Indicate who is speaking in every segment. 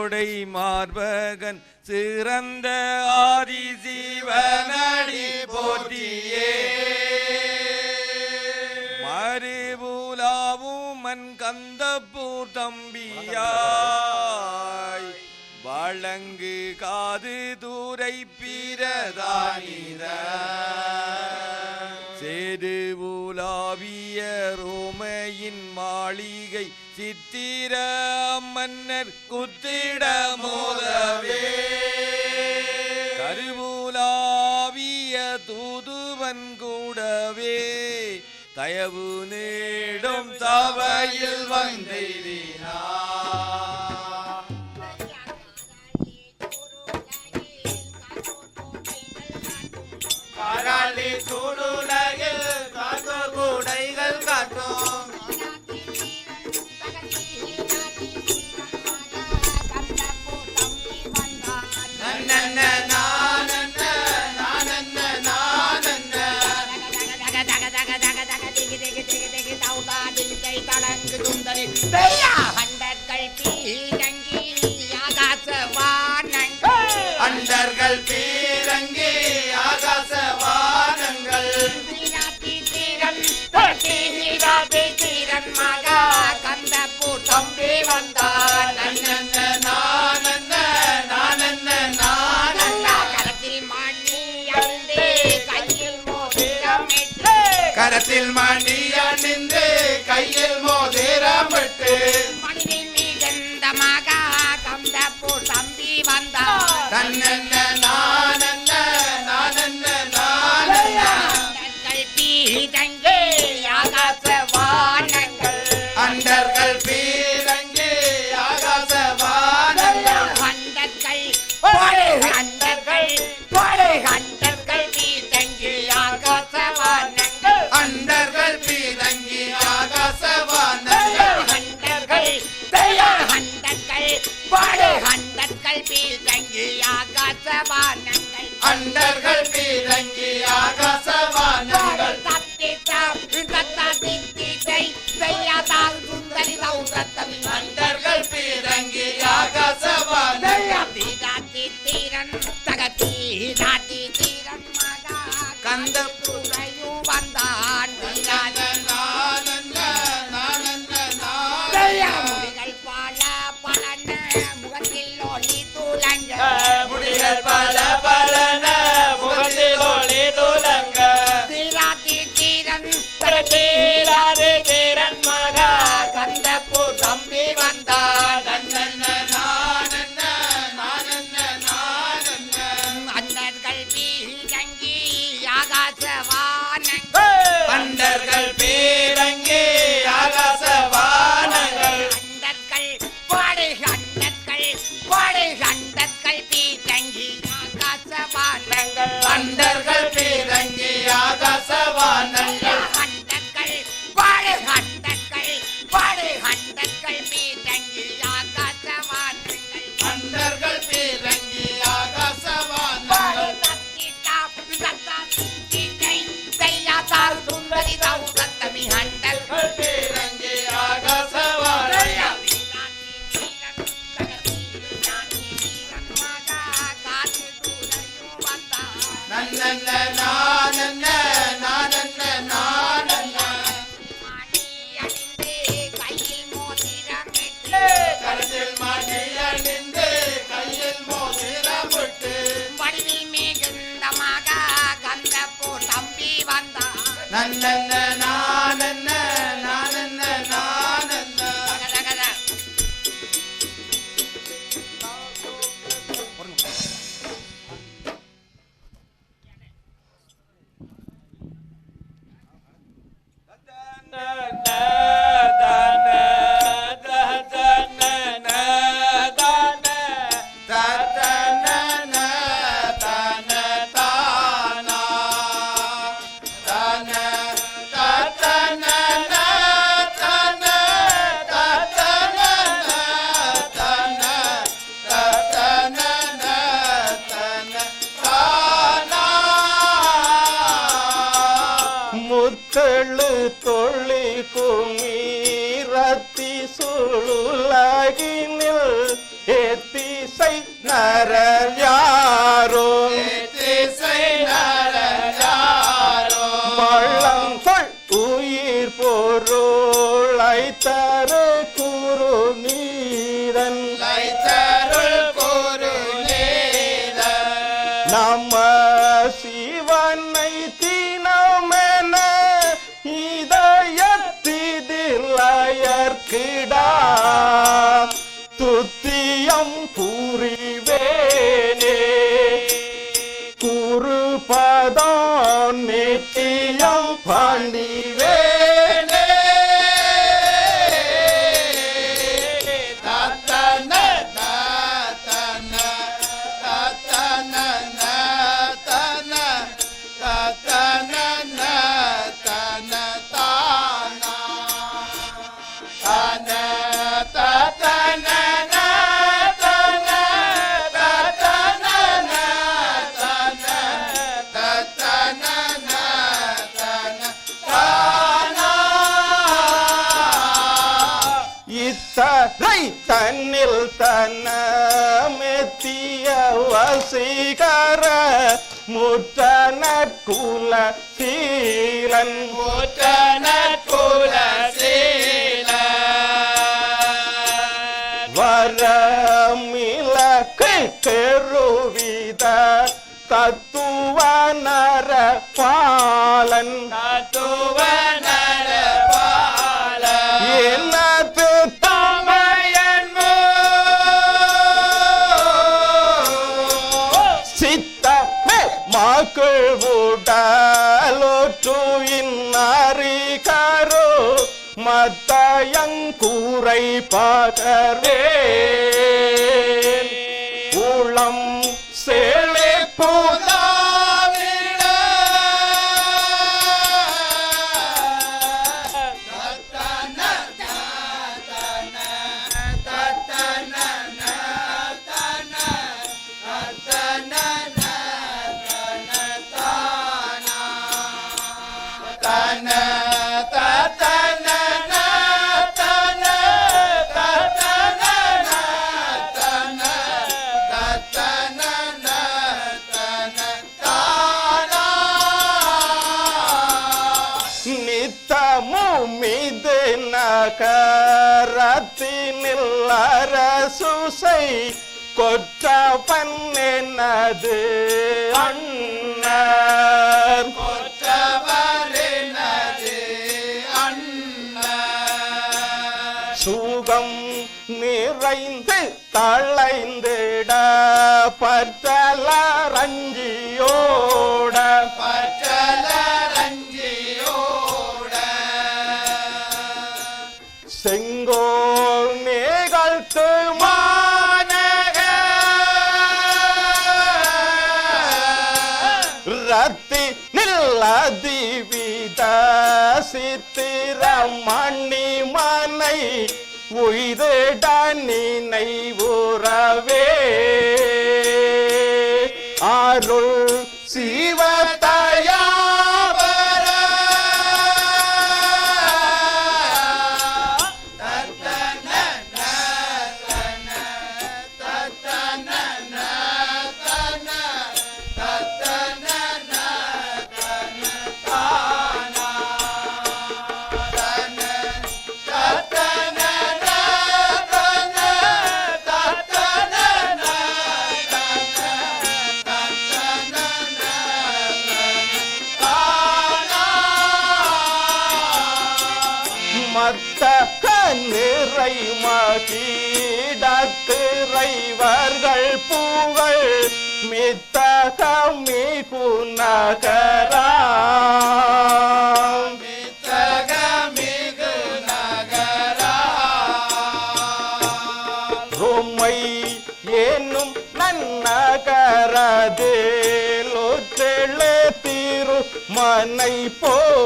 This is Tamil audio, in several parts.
Speaker 1: கோடை மார்பகன் சிறந்த ஆதிசீவனடி போற்றியே. மறுபூலாவும் மண் கந்தப்பூர் தம்பியாய் வழங்கு காது தூரை பிரதானித சேது உலாவிய ரோமையின் மாளிகை சித்திர மன்னர் குத்திட மோதவே. கருமூலாவிய தூதுவன் கூடவே. தயவு நீடும் சபையில்
Speaker 2: வந்தெய்தினார் காட்டு கூடைகள் காட்டும் 你。
Speaker 3: 谁呀？தன்னல்ல வானங்கள்
Speaker 2: அண்டர்கள் பீரங்கி
Speaker 3: ஆகாச
Speaker 2: நானன்ன கழு தொள்ளி குமி ரத்தி சுழுலாகி
Speaker 4: நில். ஏத்திசை நரர் யாரோ? ஏத்திசை
Speaker 2: நரர் யாரோ?
Speaker 3: மள்ளம்
Speaker 2: சொல் உயிர் பொருளை தரும் பெருவித தத்துவ நர பாலன்.
Speaker 3: தத்துவனர பால
Speaker 2: எனது
Speaker 3: தமையன்மோ
Speaker 2: சித்தமே மக்கள் உடலோற்று இன்னாரிகாரோ மத்தயங்கூரை பாதரே நகரத்தினில் அரசுசை கொற்றவன் எனது அண்ணன்
Speaker 3: கொற்றவரினது அண்ண
Speaker 2: சுகம் நிறைந்து தளைந்திட பற்றலரஞ்சியோட.
Speaker 3: பற்றலரஞ்சியோட
Speaker 2: ரத்தி நில்லதிவித சித்திரமணி மனை உய்திட நினைவுறவே அருள் சிவதயா நிறை மகிடத்திரைவர்கள் பூங்கள் மித்தகமி குநகரா ரோமை ஏனும் நன்னகரதேலொற்றெழு திரு மனை போல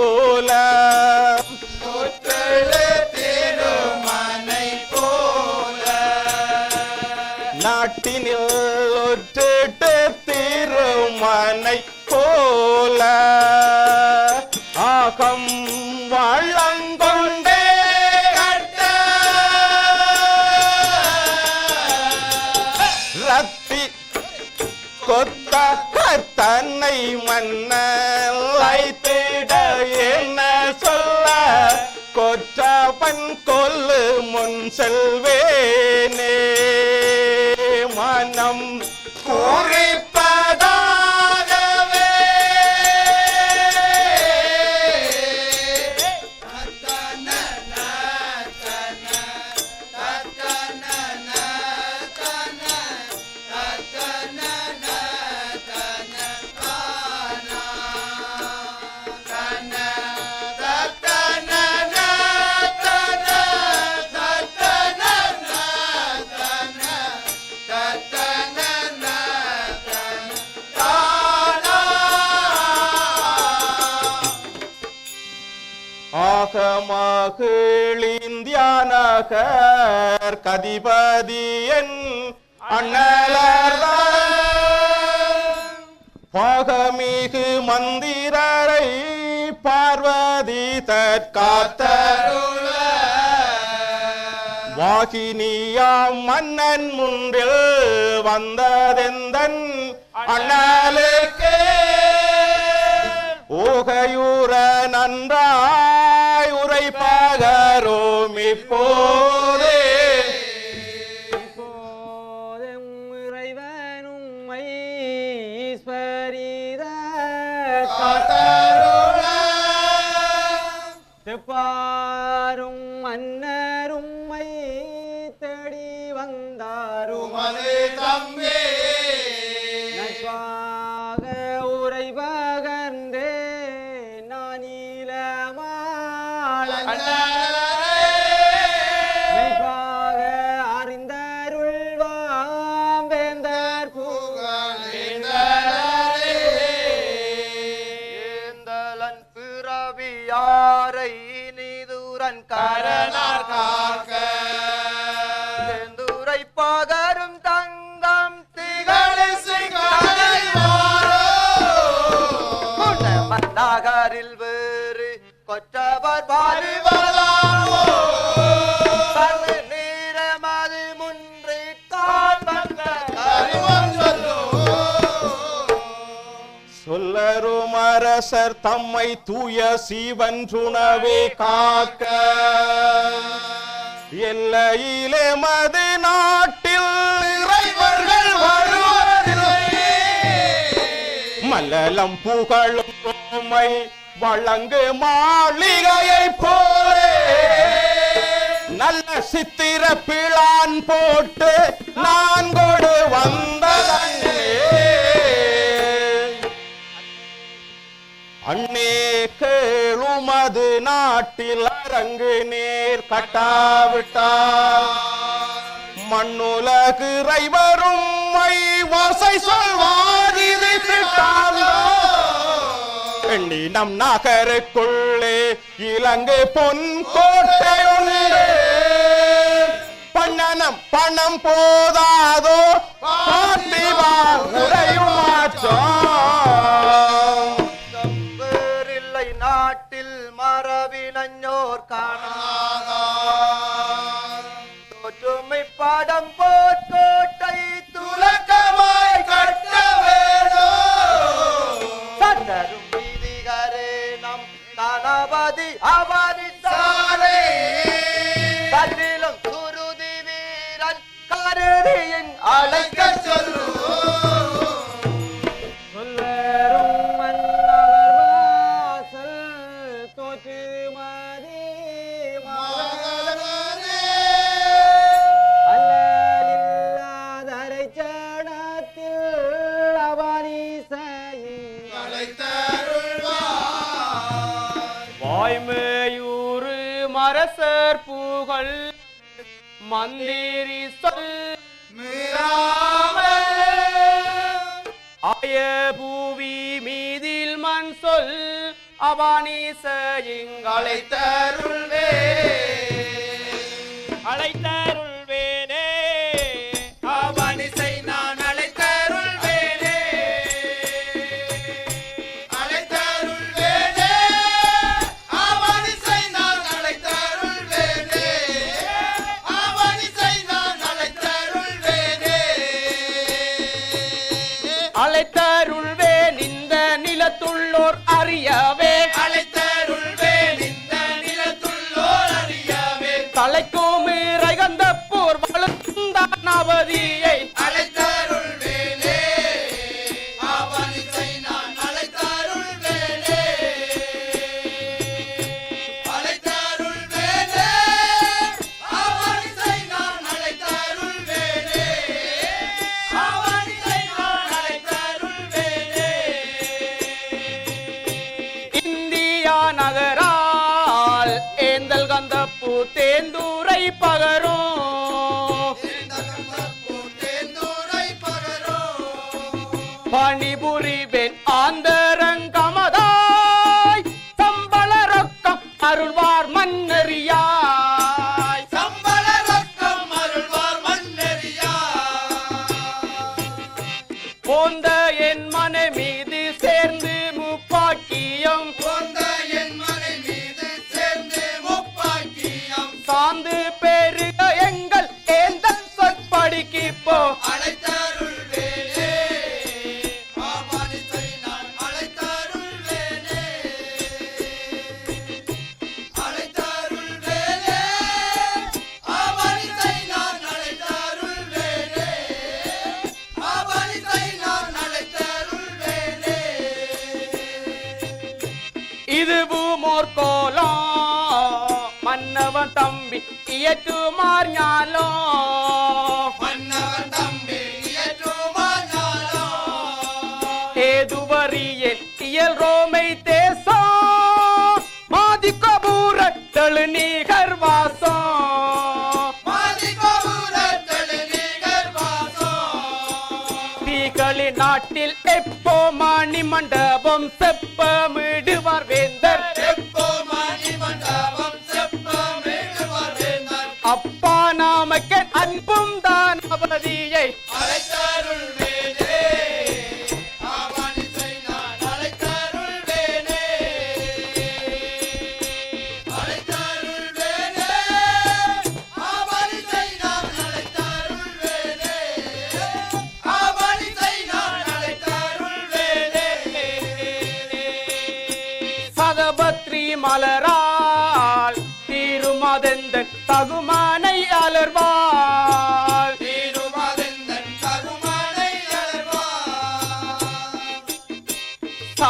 Speaker 2: தன்னை மன்னலை என்ன சொல்ல? கொற்றவன் கொல்லு முன் செல்வேனே மனம் ஆகமகிழிந்தியானகர் கதிபதியன் அண்ணலர்தான் பாகமிகு மந்திரரை பார்வதி தற்காத்தருள. வாகினியாம் மன்னன் முன்றில் வந்ததெந்தன் அண்ணலுக்கு. ஓகையூர நன்றாய் உரைப்பாகரோம் இப்போதே
Speaker 5: la la
Speaker 2: சொல்லரும் அரசர் தம்மை தூய சீவன்றுணவே காக்க. எல்லையிலே மது நாட்டில் இறைவர்கள் வருவதில்லை மலலம் புகழும் உம்மை வழங்கு மாளிகையை போலே. நல்ல சித்திர பிளான் போட்டு நான் கொடு வந்த அண்ணே கேளுமது நாட்டில் அரங்கு நேர் கட்டாவிட்டா. மண்ணுலகு ரைவரும் மை வாசை சொல்வாரிது எண்ணி நம் நகருக்குள்ளே இலங்கை பொன் கோட்டை உண்டு பண்ணனம் பணம் போதாதோ பார்த்திவார் உரையும்
Speaker 5: நாட்டில் மரபினோர் காணாத. பாடம் போர்க்கோட்டை துலக்கமாய் கட்ட வேணும் விதிகரே நம் தனபதி அவரி சாலை. தன்னிலும் குருதி வீரன் கருதியின்
Speaker 4: அழை
Speaker 6: வாய்மையூறு மரசர் புகழ். மந்திரி சொல் ஆய பூவி மீதில் மண் சொல் அவானீச இங்கழைத்தருள்வே
Speaker 7: அழைத்த
Speaker 6: Honda மோர் கோலோ மன்னவன் தம்பி இயற்றுமார் ஞாலோ.
Speaker 7: மன்னவன் தம்பி இயற்றுமார்
Speaker 6: ஞாலோ. ஏதுவரிய இயல் ரோமை தேசோ. மாதிக்கபூர
Speaker 7: தழு நீகர்
Speaker 6: வாசோ. நாட்டில் எப்போ மணி மண்டபம்
Speaker 8: செ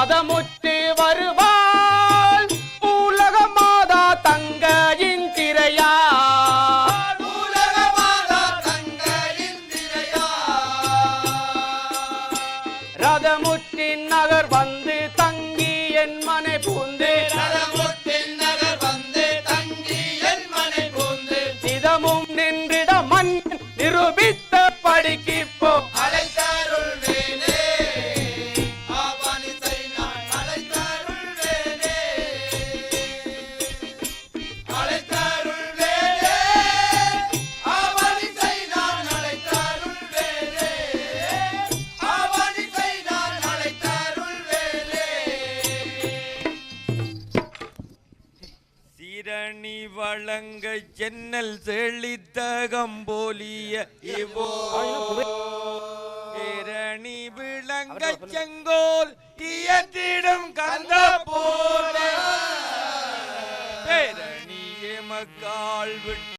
Speaker 8: பதமுத்தி வருவார் என்னல் செழித்தகம்போலிய இவோ. பேரணி விளங்க செங்கோல் இயற்றிடும் கந்த போல. பேரணி எமக்கால் விட்டு